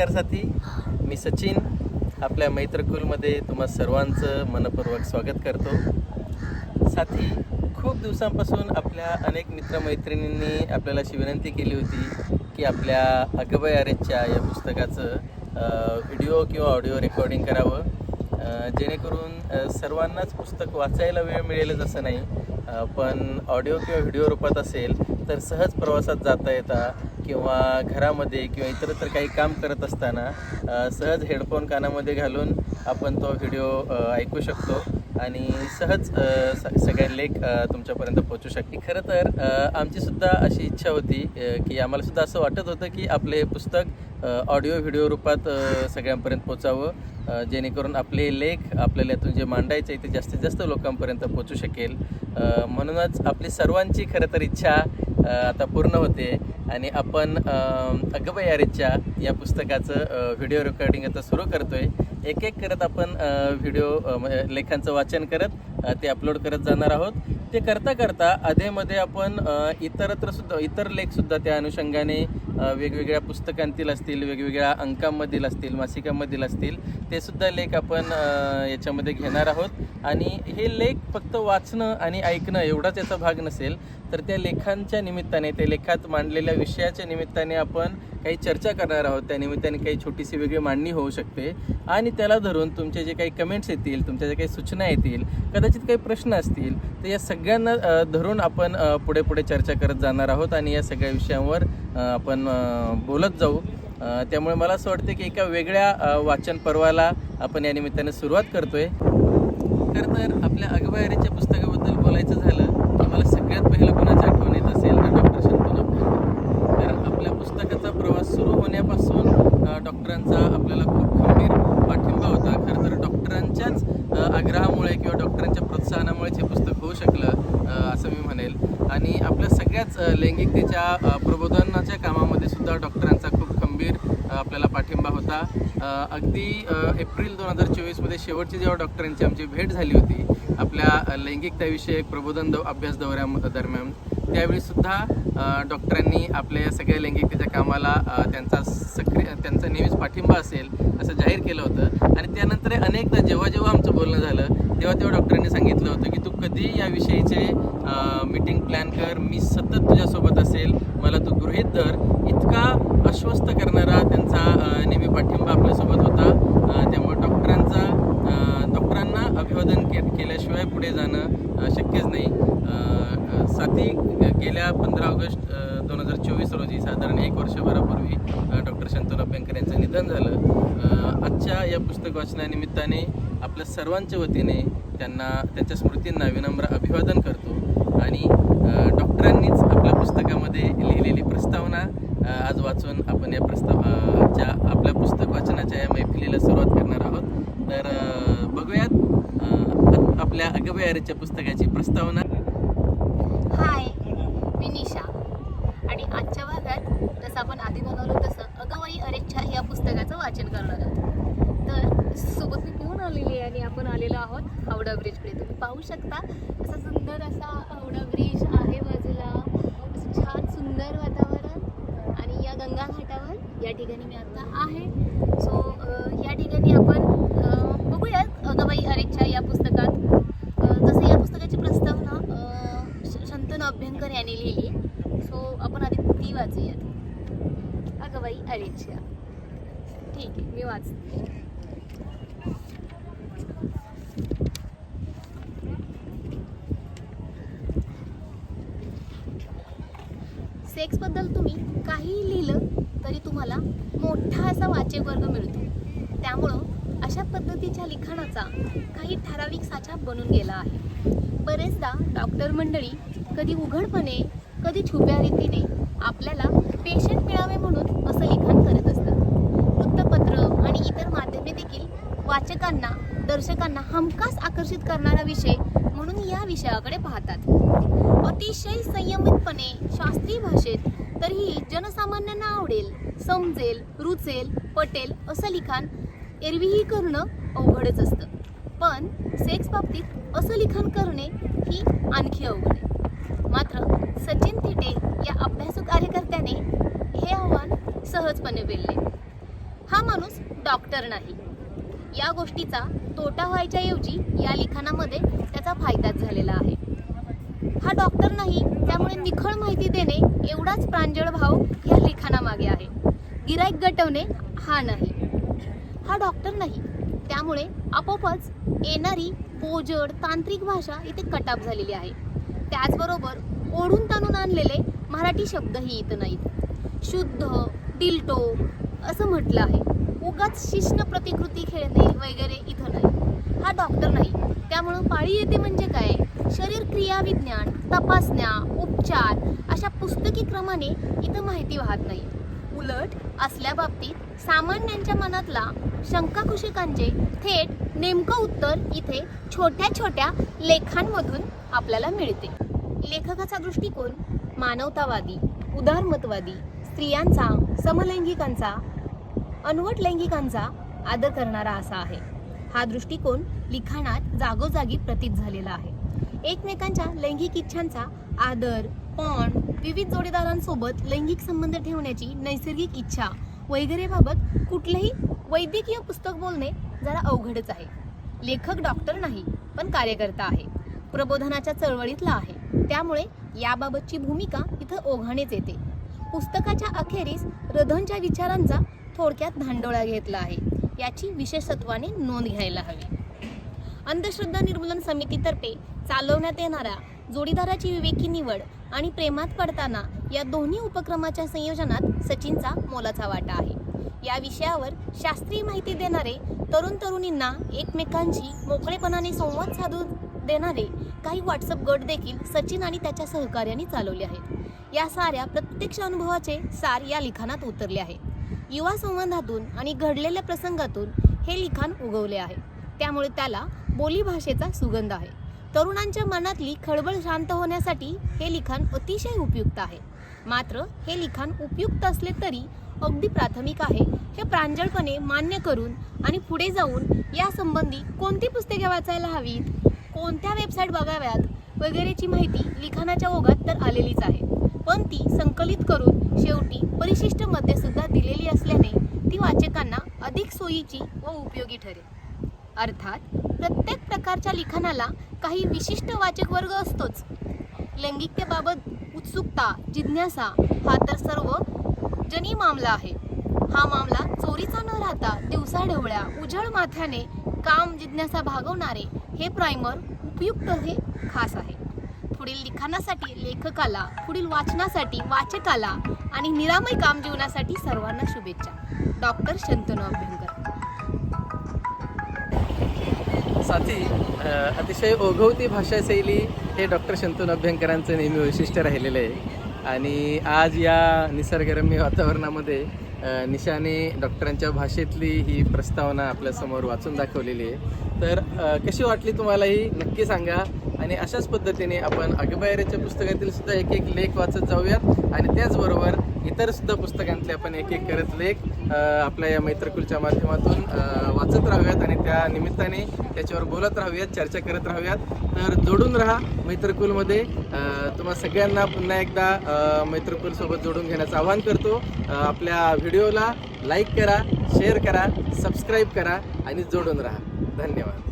नमस्कार साथी मी सचिन आपल्या मैत्रकुलमध्ये तुम्हा सर्वांचं मनपूर्वक स्वागत करतो. साथी खूप दिवसांपासून आपल्या अनेक मित्रमैत्रिणींनी आपल्याला अशी विनंती केली होती की आपल्या अगबय आरेच्या या पुस्तकाचं व्हिडिओ किंवा ऑडिओ रेकॉर्डिंग करावं. जेणेकरून सर्वांनाच पुस्तक वाचायला वेळ मिळेलच असं नाही. पण ऑडिओ किंवा व्हिडिओ रूपात असेल तर सहज प्रवासात जाता येता किंवा घरामध्ये किंवा इतरत्र काही काम करत असताना सहज हेडफोन कानामध्ये घालून आपण तो व्हिडिओ ऐकू शकतो आणि सहज स सगळे लेख तुमच्यापर्यंत पोहोचू शकते. खरं तर आमचीसुद्धा अशी इच्छा होती की आम्हालासुद्धा असं वाटत होतं की आपले पुस्तक ऑडिओ व्हिडिओ रूपात सगळ्यांपर्यंत पोचावं जेणेकरून आपले लेख आपल्याला यातून जे मांडायचे आहे ते जास्तीत जास्त लोकांपर्यंत पोचू शकेल. म्हणूनच आपली सर्वांची खरं तर इच्छा आता पूर्ण होते. आणि आपण अगबयारीच्या या पुस्तकाचं व्हिडिओ रेकॉर्डिंग आता सुरू करतोय. एक एक करत आपण व्हिडिओ लेखांचं वाचन करत ते अपलोड करत जाणार आहोत. ते करता करता अधेमध्ये आपण इतरत्र सुद्धा इतर लेखसुद्धा त्या अनुषंगाने वेगवेगळ्या पुस्तकांतील असतील वेगवेगळ्या अंकांमधील असतील मासिकांमधील असतील ते सुद्धा लेख आपण याच्यामध्ये घेणार आहोत. आणि हे लेख फक्त वाचणं आणि ऐकणं एवढाच याचा भाग नसेल तर त्या लेखांच्या निमित्ताने त्या लेखात मांडलेल्या विषयाच्या निमित्ताने आपण काही चर्चा करणार आहोत. त्या निमित्ताने काही छोटीशी वेगळी मांडणी होऊ शकते. आणि त्याला धरून तुमचे जे काही कमेंट्स येतील तुमच्या ज्या काही सूचना येतील कदाचित काही प्रश्न असतील तर या सगळ्यांना धरून आपण पुढे पुढे चर्चा करत जाणार आहोत. आणि या सगळ्या विषयांवर आपण बोलत जाऊ. त्यामुळे मला असं वाटतं की एका वेगळ्या वाचन पर्वाला आपण या निमित्ताने सुरुवात करतोय. खरं तर आपल्या अगबायरीच्या पुस्तकाबद्दल बोलायचं झालं तर मला सगळ्यात पहिलं कोणाची आठवण येत असेल तर डॉक्टर शंतनू कारण आपल्या पुस्तकाचा प्रवास सुरू होण्यापासून डॉक्टरांचा आपल्याला खूप खंबीर पाठिंबा होता. खरं तर डॉक्टरांच्याच आग्रहामुळे किंवा डॉक्टरांच्या प्रोत्साहनामुळेच हे पुस्तक होऊ शकलं असं मी म्हणेल. आणि आपल्या सगळ्याच लैंगिकतेच्या अ, प्रबोधनाच्या कामामध्ये सुद्धा डॉक्टरांचा खूप खंबीर अ, आपल्याला पाठिंबा होता. अगदी एप्रिल दोन हजार चोवीसमध्ये शेवटची जेव्हा डॉक्टरांची आमची भेट झाली होती आपल्या अ, लैंगिकताविषयक प्रबोधन दौ अभ्यास दौऱ्या दरम्यान त्यावेळी सुद्धा डॉक्टरांनी आपल्या या सगळ्या लैंगिकतेच्या कामाला त्यांचा सक्रिय त्यांचा नेहमीच पाठिंबा असेल असं जाहीर केलं होतं. आणि त्यानंतर अनेकदा जेव्हा जेव्हा आमचं बोलणं झालं तेव्हा तेव्हा डॉक्टरांनी सांगितलं होतं की तू कधी याविषयीचे मीटिंग प्लॅन कर मी सतत तुझ्यासोबत असेल मला तू गृहीत धर इतका अस्वस्थ करणारा नेहमी पाठिंबा आपल्यासोबत होता. त्यामुळे डॉक्टरांचा डॉक्टरांना अभिवादन के केल्याशिवाय पुढे जाणं शक्यच नाही. साथी गेल्या पंधरा ऑगस्ट दोन हजार चोवीस रोजी साधारण एक वर्षभरापूर्वी डॉक्टर शंतनू अभ्यंकर यांचं निधन झालं. आजच्या या पुस्तक वाचनानिमित्ताने आपल्या सर्वांच्या वतीने त्यांना त्यांच्या स्मृतींना विनम्र अभिवादन करतो आणि डॉक्टरांनीच आपल्या पुस्तकामध्ये लिहिलेली प्रस्तावना आज वाचून आपण या प्रस्तावाच्या आपल्या पुस्तक वाचनाच्या या मैफिलीला सुरुवात करणार आहोत. तर बघूयात आपल्या अगबयारीच्या पुस्तकाची प्रस्तावना. हाय मी निशा. आणि आजच्या भागात जसं आपण आधी बनवलं तसं अगवाई अरेच्छा या पुस्तकाचं वाचन करणार आहोत. तर सोबत मी कोण आलेली आहे आणि आपण आलेलो आहोत हावडा ब्रिजकडे तुम्ही पाहू शकता असा सुंदर असा हावडा ब्रिज आहे बाजूला. असं छान सुंदर वातावरण गंगा घाटावर. या ठिकाणी मी आता आहे. सो या ठिकाणी आपण बघूयात. अगबाई अरेच्छा या पुस्तकात. अ, जसं या पुस्तकाची प्रस्तावना शंतन अभ्यंकर यांनी लिहिली. सो आपण आधी ती वाचूयात. अगं बाई अरेच्छा ठीक आहे मी वाचते. सेक्सबद्दल तुम्ही काहीही लिहिलं तरी तुम्हाला मोठा असा वाचक वर्ग मिळतो. त्यामुळं अशा पद्धतीच्या लिखाणाचा काही ठराविक साचा बनून गेला आहे. बरेचदा डॉक्टर मंडळी कधी उघडपणे कधी छुप्या रीतीने आपल्याला पेशंट मिळावे म्हणून असं लिखाण करत असतात वृत्तपत्र आणि इतर माध्यमे देखील वाचकांना दर्शकांना हमखास आकर्षित करणारा विषय म्हणून या विषयाकडे पाहतात. अतिशय संयमितपणे शास्त्रीय भाषेत तरीही जनसामान्यांना आवडेल. समजेल रुचेल पटेल असं लिखाण एरवीही करणं अवघडच असतं. पण सेक्स बाबतीत असं लिखाण करणे ही आणखी अवघड आहे. मात्र सचिन थिटे या अभ्यासू कार्यकर्त्याने हे आव्हान सहजपणे वेलले. हा माणूस डॉक्टर नाही. या गोष्टीचा तोटा व्हायच्या ऐवजी या लिखाणामध्ये त्याचा फायदाच झालेला आहे. हा डॉक्टर नाही त्यामुळे निखळ माहिती देणे एवढाच प्रांजळ भाव या लिखाणामागे आहे. गिराईक गटवणे हा नाही. हा डॉक्टर नाही त्यामुळे आपोआपच येणारी बोजड तांत्रिक भाषा इथे कटाप झालेली आहे. त्याचबरोबर ओढून ताणून आणलेले मराठी शब्दही इथं नाहीत. शुद्ध डिल्टो असं म्हटलं आहे. उगाच शिष्ण प्रतिकृती खेळणे वगैरे इथं नाही. हा डॉक्टर नाही. त्यामुळं पाळी येते म्हणजे काय? शरीर क्रिया विज्ञान तपासण्या उपचार अशा पुस्तकी क्रमाने इथं माहिती वाहत नाही. उलट असल्या बाबतीत सामान्यांच्या मनातला शंकाकुशिकांचे थेट नेमकं उत्तर इथे छोट्या छोट्या लेखांमधून आपल्याला मिळते. लेखकाचा दृष्टिकोन मानवतावादी उदारमतवादी स्त्रियांचा समलैंगिकांचा अनवट लैंगिकांचा आदर करणारा असा आहे. हा दृष्टिकोन लिखाणात जागोजागी प्रतीत झालेला आहे. एकमेकांच्या लैंगिक इच्छांचा आदर पण विविध जोडीदारांसोबत लैंगिक संबंध ठेवण्याची नैसर्गिक इच्छा वगैरेबाबत कुठलंही वैद्यकीय पुस्तक बोलणे जरा अवघडच आहे. लेखक डॉक्टर नाही पण कार्यकर्ता आहे. प्रबोधनाच्या चळवळीतला आहे. त्यामुळे याबाबतची भूमिका इथं ओघानेच येते. पुस्तकाच्या अखेरीस रधनच्या विचारांचा थोडक्यात धांडोळा घेतला आहे. याची विशेषत्वाने नोंद घ्यायला हवी. अंधश्रद्धा निर्मूलन समितीतर्फे चालवण्यात येणाऱ्या जोडीदाराची विवेकी निवड आणि प्रेमात पडताना या दोन्ही उपक्रमाच्या संयोजनात सचिनचा मोलाचा वाटा आहे. या विषयावर शास्त्रीय माहिती देणारे तरुण तरुणींना एकमेकांशी मोकळेपणाने संवाद साधू देणारे काही व्हॉट्सअप गट देखील सचिन आणि त्याच्या सहकार्याने चालवले आहेत. या साऱ्या प्रत्यक्ष अनुभवाचे सार या लिखाणात उतरले आहे. युवा संबंधातून आणि घडलेल्या प्रसंगातून हे लिखाण उगवले आहे. त्यामुळे त्याला बोलीभाषेचा सुगंध आहे. तरुणांच्या मनातली खळबळ शांत होण्यासाठी हे लिखाण अतिशय उपयुक्त आहे. मात्र हे लिखाण उपयुक्त असले तरी अगदी प्राथमिक आहे. हे प्रांजळपणे मान्य करून आणि पुढे जाऊन या संबंधी कोणती पुस्तके वाचायला हवीत कोणत्या वेबसाईट बघाव्यात वगैरेची माहिती लिखाणाच्या ओघात तर आलेलीच आहे. पण ती संकलित करून शेवटी परिशिष्टमध्ये सुद्धा दिलेली असल्याने ती वाचकांना अधिक सोयीची व उपयोगी ठरेल. अर्थात प्रत्येक प्रकारच्या लिखाणाला काही विशिष्ट वाचक वर्ग असतोच. लैंगिकतेबाबत उत्सुकता जिज्ञासा हा तर सर्व जनी मामला आहे. हा मामला चोरीचा न राहता दिवसा ढवळ्या उजळ माथ्याने काम जिज्ञासा भागवणारे हे प्रायमर उपयुक्त हे खास आहे. पुढील लिखाणासाठी लेखकाला पुढील वाचनासाठी वाचकाला आणि निरामय काम जीवनासाठी सर्वांना शुभेच्छा. डॉक्टर शंतनू अभ्यंकर साथी अतिशय ओघवती भाषा शैली हे डॉक्टर शंतनू अभ्यंकरांचं नेहमी वैशिष्ट्य राहिलेलं आहे. आणि आज या निसर्गरम्य वातावरणामध्ये निशाने डॉक्टरांच्या भाषेतली ही प्रस्तावना आपल्यासमोर वाचून दाखवलेली आहे. तर कशी वाटली तुम्हाला ही? नक्की सांगा. आणि अशाच पद्धतीने आपण अगबायरेच्या पुस्तकातील सुद्धा एक एक लेख वाचत जाऊयात. आणि त्याचबरोबर इतर सुद्धा पुस्तकांतले आपण एक एक करत लेख आपल्या या मैत्रकुलच्या माध्यमातून वाचत राहूयात. आणि त्या निमित्ताने त्याच्यावर बोलत राहूयात चर्चा करत राहूयात. तर जोडून राहा मैत्रकुलमध्ये. तुम्हाला तुम्हा सगळ्यांना पुन्हा एकदा मैत्रकुलसोबत जोडून घेण्याचं आवाहन करतो. आपल्या व्हिडिओला लाईक करा शेअर करा सबस्क्राईब करा आणि जोडून राहा. धन्यवाद.